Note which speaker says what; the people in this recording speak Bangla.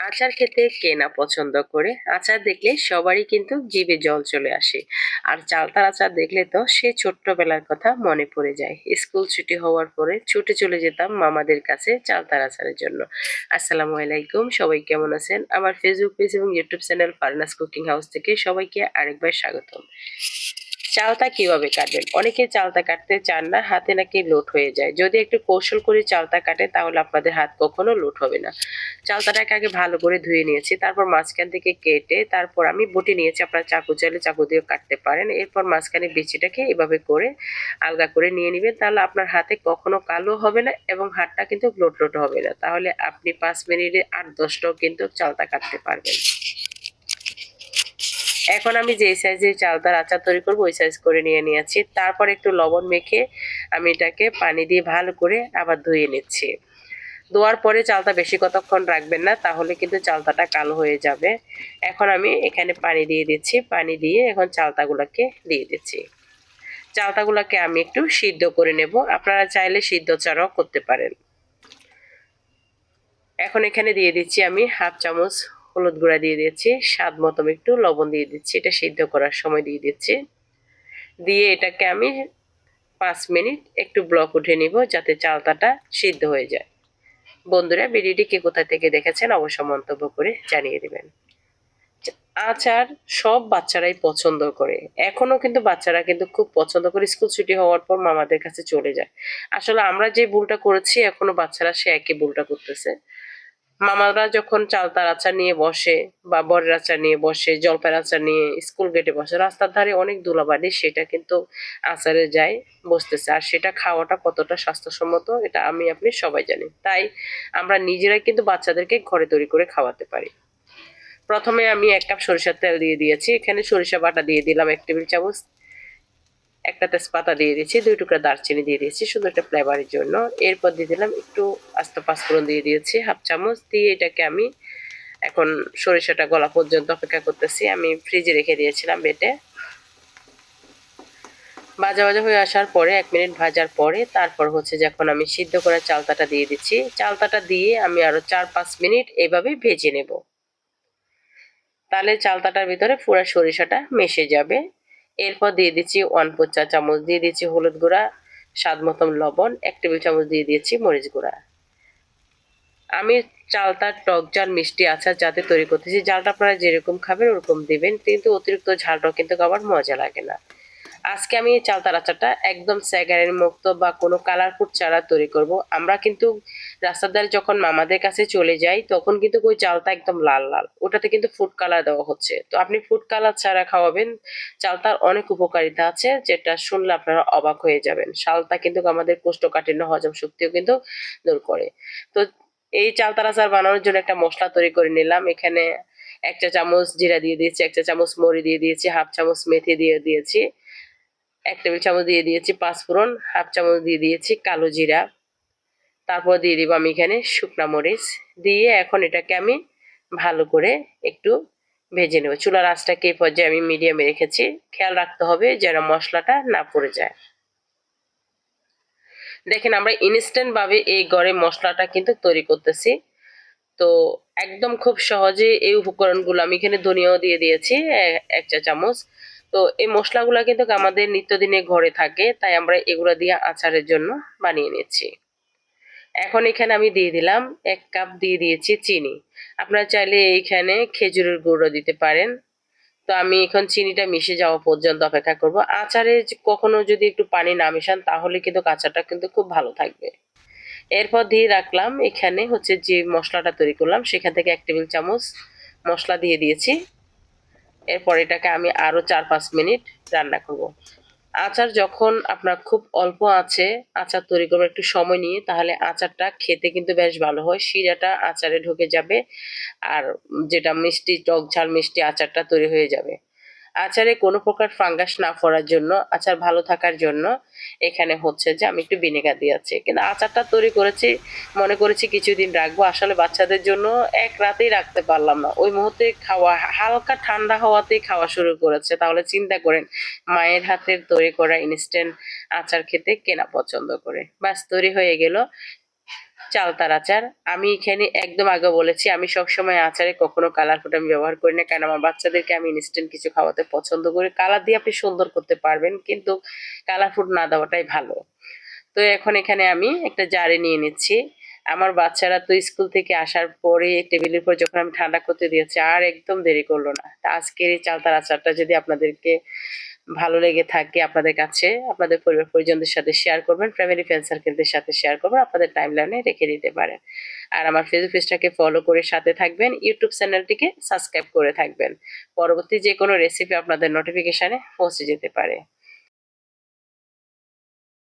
Speaker 1: আচার খেতে কে না পছন্দ করে? আচার দেখলে সবারই কিন্তু জিভে জল চলে আসে। আর চালতার আচার দেখলে তো সে ছোট্টবেলার কথা মনে পড়ে যায়। স্কুল ছুটি হওয়ার পরে ছুটে চলে যেতাম মামাদের কাছে চালতার আচারের জন্য। আসসালামু আলাইকুম, সবাই কেমন আছেন? আমার ফেসবুক পেজ এবং ইউটিউব চ্যানেল ফার্নাস কুকিং হাউস থেকে সবাইকে আরেকবার স্বাগতম। চালতা কীভাবে কাটবেন? অনেকে চালতা কাটতে চান না, হাতে নাকি লোট হয়ে যায়। যদি একটু কৌশল করে চালতা কাটে, তাহলে আপনাদের হাত কখনো লোট হবে না। চালতাটাকে আগে ভালো করে ধুয়ে নিয়েছি, তারপর মাঝখান থেকে কেটে তারপর আমি বটি নিয়েছি, আপনারা চাকু চাইলে চাকু দিয়েও কাটতে পারেন। এরপর মাঝখানে বিচিটাকে এভাবে করে আলগা করে নিয়ে নেবেন, তাহলে আপনার হাতে কখনো কালো হবে না এবং হাতটা কিন্তু লোট লোট হবে না। তাহলে আপনি পাঁচ মিনিটে আট দশটাও কিন্তু চালতা কাটতে পারবেন। এখন আমি যে সাইজে চালতার আচার তৈরি করব, ওই সাইজ করে নিয়ে নিয়েছি। তারপর একটু লবণ মেখে আমি এটাকে পানি দিয়ে ভালো করে আবার ধুয়ে নিচ্ছি। ধোয়ার পরে চালটা বেশি কতক্ষণ রাখবেন না, তাহলে কিন্তু চালতাটা কালো হয়ে যাবে। এখন আমি এখানে পানি দিয়ে দিচ্ছি, পানি দিয়ে এখন চালতাগুলোকে দিয়ে দিচ্ছি। চালতাগুলোকে আমি একটু সিদ্ধ করে নেব, আপনারা চাইলে সিদ্ধ ছাড়াও করতে পারেন। এখন এখানে দিয়ে দিচ্ছি আমি হাফ চামচ হলুদ গুঁড়া দিয়ে দিচ্ছি, স্বাদ মতো একটু লবণ দিয়ে দিচ্ছি, এটা সিদ্ধ করার সময় দিয়ে দিচ্ছি। দিয়ে এটাকে আমি পাঁচ মিনিট একটু ব্লক উঠে নিব যাতে চালতাটা সিদ্ধ হয়ে যায়। বন্ধুরা ভিডিওটি কে কোথায় থেকে দেখেছেন অবশ্য মন্তব্য করে জানিয়ে দেবেন। আচার সব বাচ্চারাই পছন্দ করে। এখনও কিন্তু বাচ্চারা কিন্তু খুব পছন্দ করে স্কুল ছুটি হওয়ার পর মামাদের কাছে চলে যায়। আসলে আমরা যে ভুলটা করেছি, এখনও বাচ্চারা সে একই ভুলটা করতেছে। মামারা যখন চালতার আচার নিয়ে বসে বা বরের আচার নিয়ে বসে, জলপাইয়ের আচার নিয়ে স্কুল গেটে বসে, রাস্তার ধারে অনেক ধুলাবালি সেটা কিন্তু আচারে যায়, বসতেছে। আর সেটা খাওয়াটা কতটা স্বাস্থ্যসম্মত, এটা আমি, আপনি সবাই জানি। তাই আমরা নিজেরাই কিন্তু বাচ্চাদেরকে ঘরে তৈরি করে খাওয়াতে পারি। প্রথমে আমি এক কাপ সরিষার তেল দিয়ে দিয়েছি। এখানে সরিষা বাটা দিয়ে দিলাম, এক টেবিল চামচ একটা তেজপাতা দিয়ে দিয়েছি, দুই টুকরা দারচিনি দিয়ে দিয়েছি, শুধু একটা ফ্লেভারের জন্য। এরপর দিয়ে দিলাম একটু আস্ত পাঁচফোড়ন দিয়ে দিয়েছি, হাফ চামচ দিয়ে এটাকে আমি এখন সরিষাটা গলা পর্যন্ত অপেক্ষা করতেছি। আমি ফ্রিজে রেখে দিয়েছিলাম বেটে। ভাজা ভাজা হয়ে আসার পরে, এক মিনিট ভাজার পরে, তারপর হচ্ছে যখন আমি সিদ্ধ করা চালতাটা দিয়ে দিচ্ছি, চালতাটা দিয়ে আমি আরও চার পাঁচ মিনিট এইভাবে ভেজে নেব। তাহলে চালতাটার ভিতরে পুরো সরিষাটা মিশে যাবে। এরপর দিয়ে দিচ্ছি ওয়ান ফোর চা চামচ, দিয়ে দিচ্ছি হলুদ গুঁড়া, স্বাদ মতন লবণ, এক টেবিল চামচ দিয়ে দিয়েছি মরিচ গুঁড়া। আমি চালটা টক ঝাল, মিষ্টি আচার যাতে তৈরি করতেছি ঝালটা আপনারা যেরকম খাবেন ওরকম দিবেন, কিন্তু অতিরিক্ত ঝালটাও কিন্তু আবার মজা লাগে না। আজকে আমি এই চালতার আচারটা একদম স্যাগারের মুক্ত বা কোনো কালারফুড চারা তৈরি করব। আমরা কিন্তু রাস্তার যখন মামাদের কাছে চলে যাই, তখন কিন্তু ওই চালটা একদম লাল লাল। ওটাতে কিন্তু ফুড কালার দেওয়া হচ্ছে। তো আপনি ফুড কালার ছাড়া খাওয়াবেন। চালতার অনেক উপকারিতা আছে, যেটা শুনলে আপনারা অবাক হয়ে যাবেন। শালতা কিন্তু আমাদের কোষ্ঠকাঠিন্য, হজম শক্তিও কিন্তু দূর করে। তো এই চালতার আচার বানানোর জন্য একটা মশলা তৈরি করে নিলাম। এখানে এক চা চামচ জিরা দিয়ে দিয়েছি, এক চা চামচ মরি দিয়ে দিয়েছি, হাফ চামচ মেথি দিয়ে দিয়েছি। এক টেবিল চামচ দিয়ে দিয়েছি পাঁচফোড়ন, হাফ চামচ দিয়ে দিয়েছি কালো জিরা। তারপর দিয়ে দিব আমি এখানে শুকনা মরিচ। দিয়ে এখন এটাকে আমি ভালো করে একটু ভেজে নেব। চুলার আঁচটাকে এই পর্যায়ে আমি মিডিয়ামে রেখেছি। খেয়াল রাখতে হবে যেন মশলাটা না পড়ে যায়। দেখেন আমরা ইনস্ট্যান্ট ভাবে এই গড়ে মশলাটা কিন্তু তৈরি করতেছি। তো একদম খুব সহজে এই উপকরণগুলো আমি এখানে ধনিয়াও দিয়ে দিয়েছি এক চা চামচ। তো এই মশলাগুলো কিন্তু আমাদের নিত্যদিনে ঘরে থাকে, তাই আমরা এগুলো দিয়ে আচারের জন্য বানিয়ে নিচ্ছি। এখন এখানে আমি দিয়ে দিলাম এক কাপ দিয়ে দিয়েছি চিনি। আপনারা চাইলে এইখানে খেজুরের গুঁড়ো দিতে পারেন। তো আমি এখন চিনিটা মিশে যাওয়া পর্যন্ত অপেক্ষা করব। আচারে কখনো যদি একটু পানি না মেশান, তাহলে কিন্তু আচারটা কিন্তু খুব ভালো থাকবে। এরপর দিয়ে রাখলাম এখানে হচ্ছে যে মশলাটা তৈরি করলাম, সেখান থেকে এক টেবিল চামচ মশলা দিয়ে দিয়েছি। এরপর এটাকে আমি আরও চার পাঁচ মিনিট রান্না করব। আচার যখন আপনার খুব অল্প আছে, আচার তৈরি করব একটু সময় নিয়ে, তাহলে আচারটা খেতে কিন্তু বেশ ভালো হয় শিরাটা আচারে ঢুকে যাবে আর যেটা মিষ্টি টক ঝাল মিষ্টি আচারটা তৈরি হয়ে যাবে আচারে কোনো প্রকার ফাঙ্গাস না পড়ার জন্য, আচার ভালো থাকার জন্য এখানে হচ্ছে যে আমি একটু ভিনেগার দিয়েছি কিন্তু আচারটা তৈরি করেছি, মনে করেছি কিছুদিন রাখব। আসলে বাচ্চাদের জন্য এক রাতেই রাখতে পারলাম না। ওই মুহূর্তে খাওয়া, হালকা ঠান্ডা হওয়াতেই খাওয়া শুরু করেছে। তাহলে চিন্তা করেন, মায়ের হাতের তৈরি করা ইনস্ট্যান্ট আচার খেতে কেনা পছন্দ করে। ব্যাস, তৈরি হয়ে গেল। চালতার আচার। আমি এখানে একদম আগে বলেছি, আমি সবসময় আচারে কখনো কালার ফুড আমি ব্যবহার করি না। কারণ আমার বাচ্চাদেরকে আমি ইনস্ট্যান্ট কিছু খাওয়াতে পছন্দ করি। কালার দিয়ে আপনি সুন্দর করতে পারবেন, কিন্তু কালার ফুড না দেওয়াটাই ভালো। তো এখন এখানে আমি একটা জারে নিয়ে নিচ্ছি। আমার বাচ্চারা তো স্কুল থেকে আসার পরে টেবিলের পর যখন আমি ঠান্ডা করতে দিয়েছি, আর একদম দেরি করল না। আজকের এই চালতার আচারটা যদি আপনাদেরকে ভালো লেগে থাকে আপনাদের কাছে, আপনাদের পরিবার পরিজনদের সাথে শেয়ার করবেন ফ্যামিলি ফ্রেন্ড সার্কেলদের সাথে শেয়ার করবেন, আপনাদের টাইম লাইনে রেখে দিতে পারেন। আর আমার ফেসবুক পেজটাকে ফলো করে সাথে থাকবেন ইউটিউব চ্যানেলটিকে সাবস্ক্রাইব করে থাকবেন। পরবর্তী যে কোনো রেসিপি আপনাদের নোটিফিকেশানে পৌঁছে যেতে পারে।